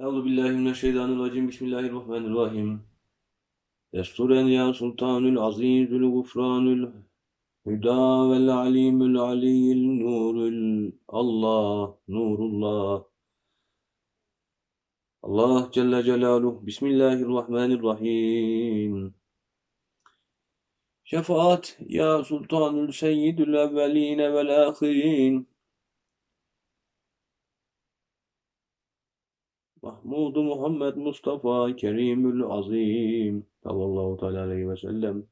Euzu billahi mineşşeytanirracim. Bismillahirrahmanirrahim. Desturen ya sultanul azizül gufranül hüda vel alimül aliyyil nurul Allah nurullah. Allah Celle Celaluhu. Bismillahirrahmanirrahim. Şefaat ya sultanul seyyidül evveline vel ahirin. Mahmud Muhammed Mustafa Kerimül Azim. Sallallahu teala aleyhi ve sellem.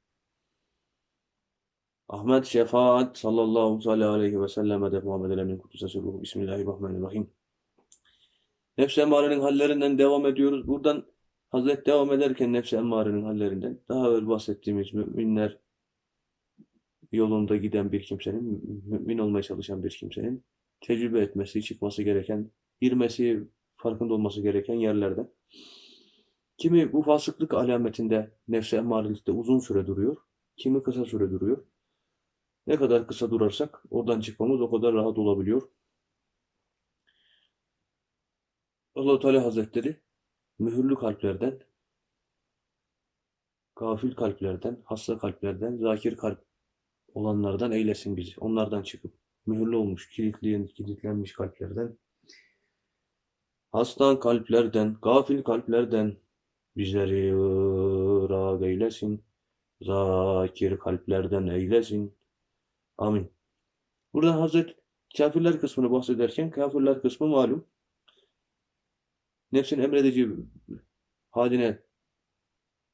Ahmet Şefaat sallallahu teala aleyhi ve sellem. Edep Muhammed Elemin Kudüs'e ruhu Bismillahirrahmanirrahim. Nefs-i emmarenin hallerinden devam ediyoruz. Buradan Hazret devam ederken nefs-i emmarenin hallerinden daha evvel bahsettiğimiz müminler yolunda giden bir kimsenin, mümin olmaya çalışan bir kimsenin tecrübe etmesi, çıkması gereken, girmesi, farkında olması gereken yerlerde. Kimi bu fasıklık alametinde nefse emmarelikte uzun süre duruyor, kimi kısa süre duruyor. Ne kadar kısa durarsak oradan çıkmamız o kadar rahat olabiliyor. allah Teala Hazretleri mühürlü kalplerden, gafil kalplerden, hasta kalplerden, zakir kalp olanlardan eylesin bizi. Onlardan çıkıp mühürlü olmuş, kilitli, kilitlenmiş kalplerden Hasta kalplerden, gafil kalplerden bizleri ırak eylesin. Zakir kalplerden eylesin. Amin. Burada Hazret kafirler kısmını bahsederken kafirler kısmı malum. Nefsin emredici haline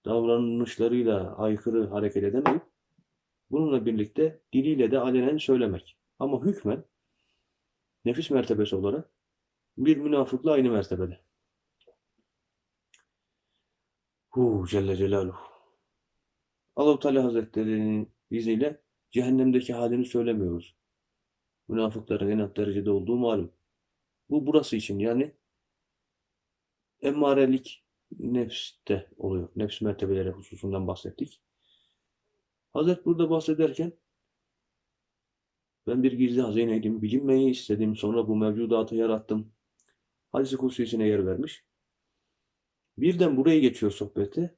davranışlarıyla aykırı hareket edemeyip bununla birlikte diliyle de alenen söylemek. Ama hükmen nefis mertebesi olarak bir münafıkla aynı mertebede. Hu Celle Celaluhu. Allah-u Teala Hazretleri'nin izniyle cehennemdeki halini söylemiyoruz. Münafıkların en alt derecede olduğu malum. Bu burası için yani emmarelik nefste oluyor. Nefs mertebeleri hususundan bahsettik. Hazret burada bahsederken ben bir gizli hazineydim, bilinmeyi istedim, sonra bu mevcudatı yarattım. Hadis-i Kutsi'sine yer vermiş. Birden buraya geçiyor sohbeti.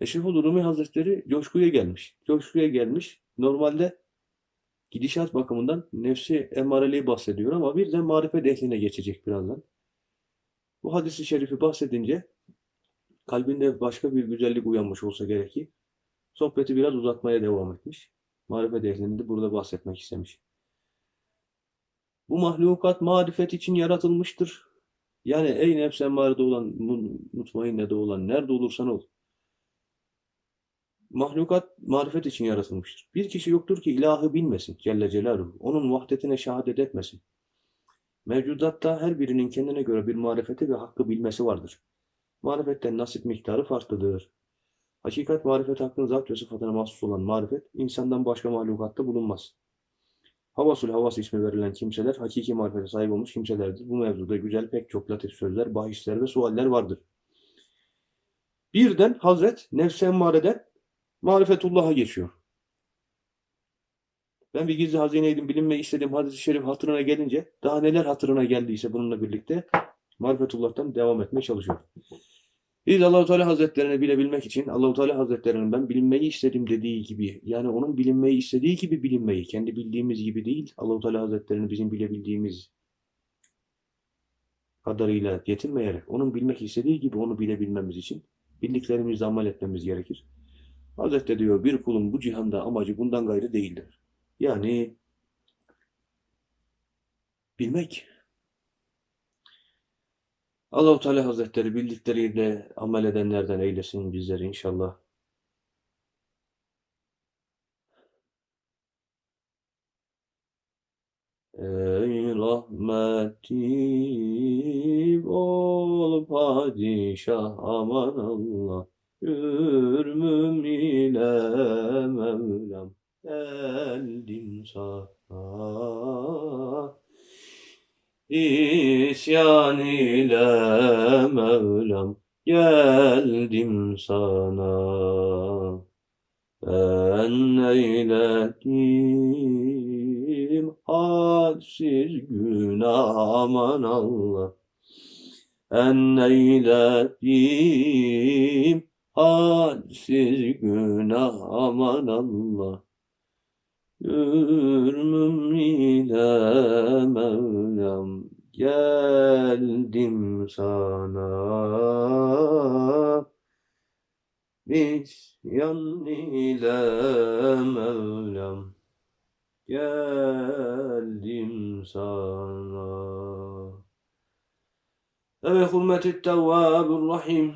Eşreful Rumi Hazretleri coşkuya gelmiş. Coşkuya gelmiş. Normalde gidişat bakımından nefsi emareliği bahsediyor ama birden marifet ehline geçecek birazdan. Bu hadisi şerifi bahsedince kalbinde başka bir güzellik uyanmış olsa gerek ki sohbeti biraz uzatmaya devam etmiş. Marifet ehlini de burada bahsetmek istemiş. Bu mahlukat marifet için yaratılmıştır. Yani ey nefs emmarede olan, mutmainnede olan, nerede olursan ol. Mahlukat marifet için yaratılmıştır. Bir kişi yoktur ki ilahı bilmesin Celle Celaluhu. Onun vahdetine şehadet etmesin. Mevcudatta her birinin kendine göre bir marifeti ve hakkı bilmesi vardır. Marifetten nasip miktarı farklıdır. Hakikat marifet hakkın zat ve sıfatına mahsus olan marifet, insandan başka mahlukatta bulunmaz. Havasul Havas ismi verilen kimseler hakiki marifete sahip olmuş kimselerdir. Bu mevzuda güzel pek çok latif sözler, bahisler ve sualler vardır. Birden Hazret nefse emmareden marifetullah'a geçiyor. Ben bir gizli hazineydim, bilinmeyi istediğim hadis-i şerif hatırına gelince daha neler hatırına geldiyse bununla birlikte marifetullah'tan devam etmeye çalışıyor. Biz Allahu Teala Hazretlerini bilebilmek için Allahu Teala Hazretlerinin ben bilinmeyi istedim dediği gibi yani onun bilinmeyi istediği gibi bilinmeyi kendi bildiğimiz gibi değil Allahu Teala Hazretlerini bizim bilebildiğimiz kadarıyla yetinmeyerek onun bilmek istediği gibi onu bilebilmemiz için bildiklerimizle amel etmemiz gerekir. Hazreti diyor bir kulun bu cihanda amacı bundan gayrı değildir. Yani bilmek. Allahu Teala Hazretleri bildikleriyle amel edenlerden eylesin bizleri inşallah. Ey rahmeti ol padişah aman Allah Hürmüm ile Mevlam geldim sana İsyan ile Mevlam geldim sana. Ben eyledim hadsiz günah aman Allah. en eyledim hadsiz günah aman Allah. Yürümüm ile Mevlam geldim sana. İsyan ile Mevlam geldim sana. Ve bi hurmeti tevvabir rahim